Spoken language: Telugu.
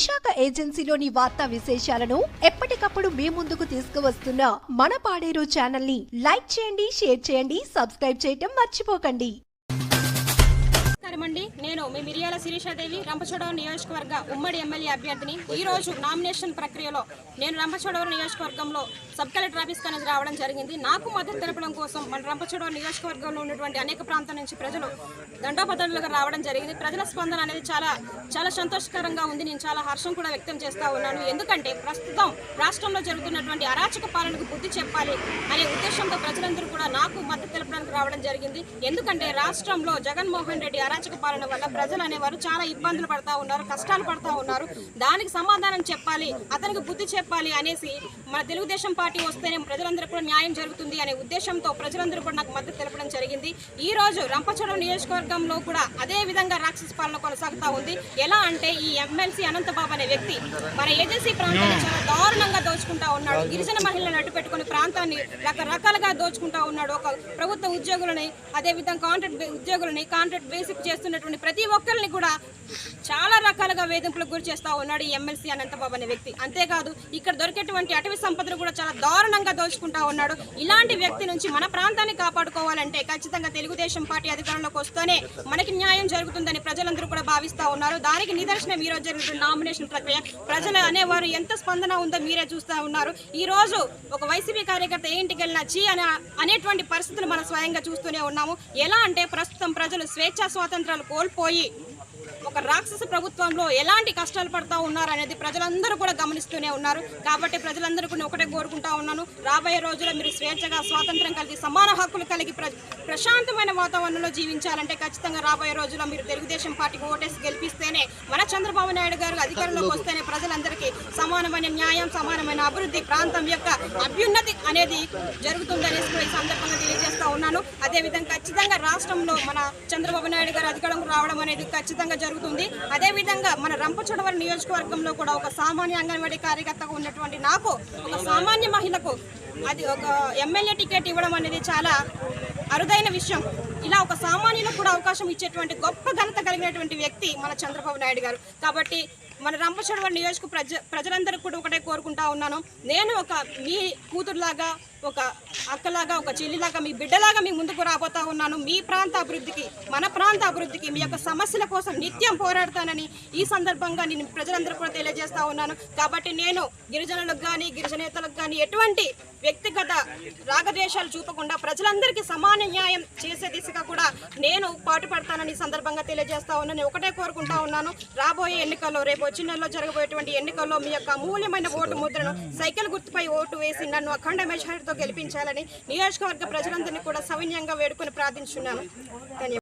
విశాఖ ఏజెన్సీలోని వార్తా విశేషాలను ఎప్పటికప్పుడు మీ ముందుకు తీసుకువస్తున్న మన పాడేరు ఛానల్ని లైక్ చేయండి షేర్ చేయండి సబ్స్క్రైబ్ చేయటం మర్చిపోకండి. నమస్కారం అండి నేను మీ మిరియాల శిరీషాదేవి రంపచోడవరం నియోజకవర్గ ఉమ్మడి ఎమ్మెల్యే అభ్యర్థిని. ఈ రోజు నామినేషన్ ప్రక్రియలో నేను రంపచోడవరం నియోజకవర్గంలో సబ్ కలెక్టర్ ఆఫీస్ అనేది రావడం జరిగింది. నాకు మద్దతు తెలపడం కోసం మన రంపచోడవరం నియోజకవర్గంలో ఉన్నటువంటి అనేక ప్రాంతాల నుంచి ప్రజలు దండోపదండలుగా రావడం జరిగింది. ప్రజల స్పందన అనేది చాలా చాలా సంతోషకరంగా ఉంది. నేను చాలా హర్షం కూడా వ్యక్తం చేస్తా ఉన్నాను. ఎందుకంటే ప్రస్తుతం రాష్ట్రంలో జరుగుతున్నటువంటి అరాచక పాలనకు బుద్ధి చెప్పాలి అనే ఉద్దేశంతో ప్రజలందరూ కూడా నాకు మద్దతు తెలపడానికి రావడం జరిగింది. ఎందుకంటే రాష్ట్రంలో జగన్మోహన్ రెడ్డి అరాచక పాలన వల్ల ప్రజలు అనేవారు చాలా ఇబ్బందులు పడతా ఉన్నారు కష్టాలు పడతా ఉన్నారు. దానికి సమాధానం చెప్పాలి అతనికి బుద్ధి చెప్పాలి అనేసి మన తెలుగుదేశం పార్టీ వస్తేనే ప్రజలందరూ కూడా న్యాయం జరుగుతుంది అనే ఉద్దేశంతో ప్రజలందరూ కూడా నాకు మద్దతు తెలపడం జరిగింది. ఈ రోజు రంపచోడవ నియోజకవర్గంలో కూడా అదే విధంగా రాక్షస పాలన కొనసాగుతా ఉంది. ఎలా అంటే ఈ ఎమ్మెల్సీ అనంతబాబు అనే వ్యక్తి మన ఏజెన్సీ ప్రాంతాన్ని చాలా దారుణంగా దోచుకుంటా ఉన్నాడు. గిరిజన మహిళలను అడ్డు పెట్టుకుని ప్రాంతాన్ని రకరకాలుగా దోచుకుంటా ఉన్నాడు. ఒక ప్రభుత్వ ఉద్యోగులని అదే విధంగా కాంట్రాక్ట్ ఉద్యోగులని కాంట్రాక్ట్ బేసిక్ చేస్తున్నటువంటి ప్రతి ఒక్కరిని కూడా చాలా రకాలుగా వేధింపులకు గురి చేస్తా ఉన్నాడు ఈ ఎమ్మెల్సీ అనంతబాబు అనే వ్యక్తి. అంతేకాదు ఇక్కడ దొరికేటువంటి అటవీ సంపదను కూడా చాలా దారుణంగా దోచుకుంటా ఉన్నాడు. ఇలాంటి వ్యక్తి నుంచి మన ప్రాంతాన్ని కాపాడుకోవాలంటే ఖచ్చితంగా తెలుగుదేశం పార్టీ అధికారంలోకి వస్తేనే మనకి న్యాయం జరుగుతుందని ప్రజలందరూ కూడా భావిస్తా ఉన్నారు. దానికి నిదర్శనం ఈరోజు జరుగుతున్న నామినేషన్ ప్రక్రియ. ప్రజలు అనేవారు ఎంత స్పందన ఉందో మీరే చూస్తా ఉన్నారు. ఈ రోజు ఒక వైసీపీ కార్యకర్త ఏ ఇంటికి వెళ్ళినా చీ అనే అనేటువంటి పరిస్థితులు మనం స్వయంగా చూస్తూనే ఉన్నాము. ఎలా అంటే ప్రస్తుతం ప్రజలు స్వేచ్ఛా స్వాతంత్రాలు కోల్పోయి ఒక రాక్షస ప్రభుత్వంలో ఎలాంటి కష్టాలు పడతా ఉన్నారు అనేది ప్రజలందరూ కూడా గమనిస్తూనే ఉన్నారు. కాబట్టి ప్రజలందరూ కూడా ఒకటే కోరుకుంటా ఉన్నాను. రాబోయే రోజుల్లో మీరు స్వేచ్ఛగా స్వాతంత్రం కలిగి సమాన హక్కులు కలిగి ప్ర- ప్రశాంతమైన వాతావరణంలో జీవించాలంటే ఖచ్చితంగా రాబోయే రోజుల్లో మీరు తెలుగుదేశం పార్టీకి ఓటేసి గెలిపిస్తేనే మన చంద్రబాబు నాయుడు గారు అధికారంలోకి వస్తేనే ప్రజలందరికీ సమానమైన న్యాయం సమానమైన అభివృద్ధి ప్రాంతం యొక్క అభ్యున్నతి అనేది జరుగుతుందనేసి కూడా ఈ సందర్భంగా తెలియజేస్తా ఉన్నాను. అదేవిధంగా ఖచ్చితంగా రాష్ట్రంలో మన చంద్రబాబు నాయుడు గారు అధికారంలో రావడం అనేది ఖచ్చితంగా జరుగుతుంది. అదేవిధంగా మన రంపచోడవరం నియోజకవర్గంలో కూడా ఒక సామాన్య అంగన్వాడీ కార్యకర్తగా ఉన్నటువంటి నాకు ఒక సామాన్య మహిళకు అది ఒక ఎమ్మెల్యే టికెట్ ఇవ్వడం అనేది చాలా అరుదైన విషయం. ఇలా ఒక సామాన్యులకు కూడా అవకాశం ఇచ్చేటువంటి గొప్ప ఘనత కలిగినటువంటి వ్యక్తి మన చంద్రబాబు నాయుడు గారు. కాబట్టి మన రంపచోడవరం నియోజక ప్రజ ప్రజలందరూ కూడా ఒకటే కోరుకుంటా ఉన్నాను. నేను ఒక మీ కూతురులాగా ఒక అక్కలాగా ఒక చెల్లిలాగా మీ బిడ్డలాగా మీ ముందుకు రాబోతా ఉన్నాను. మీ ప్రాంత అభివృద్ధికి మన ప్రాంత అభివృద్ధికి మీ యొక్క సమస్యల కోసం నిత్యం పోరాడతానని ఈ సందర్భంగా నేను ప్రజలందరూ కూడా తెలియజేస్తా ఉన్నాను. కాబట్టి నేను గిరిజనులకు కానీ గిరిజనేతలకు కానీ ఎటువంటి వ్యక్తిగత రాగద్వేషాలు చూపకుండా ప్రజలందరికీ సమాన న్యాయం చేసే దిశగా కూడా నేను పాటుపడతానని సందర్భంగా తెలియజేస్తా ఉన్నాను. ఒకటే కోరుకుంటా ఉన్నాను. రాబోయే ఎన్నికల్లో రేపు వచ్చే నెలలో జరగబోయేటువంటి ఎన్నికల్లో మీ యొక్క అమూల్యమైన ఓటు ముద్రను సైకిల్ గుర్తుపై ఓటు వేసి నన్ను అఖండ మెజారిటీతో గెలిపించాలని నియోజకవర్గ ప్రజలందరినీ కూడా సౌన్యంగా వేడుకొని ప్రార్థించున్నాను ధన్యవాదాలు.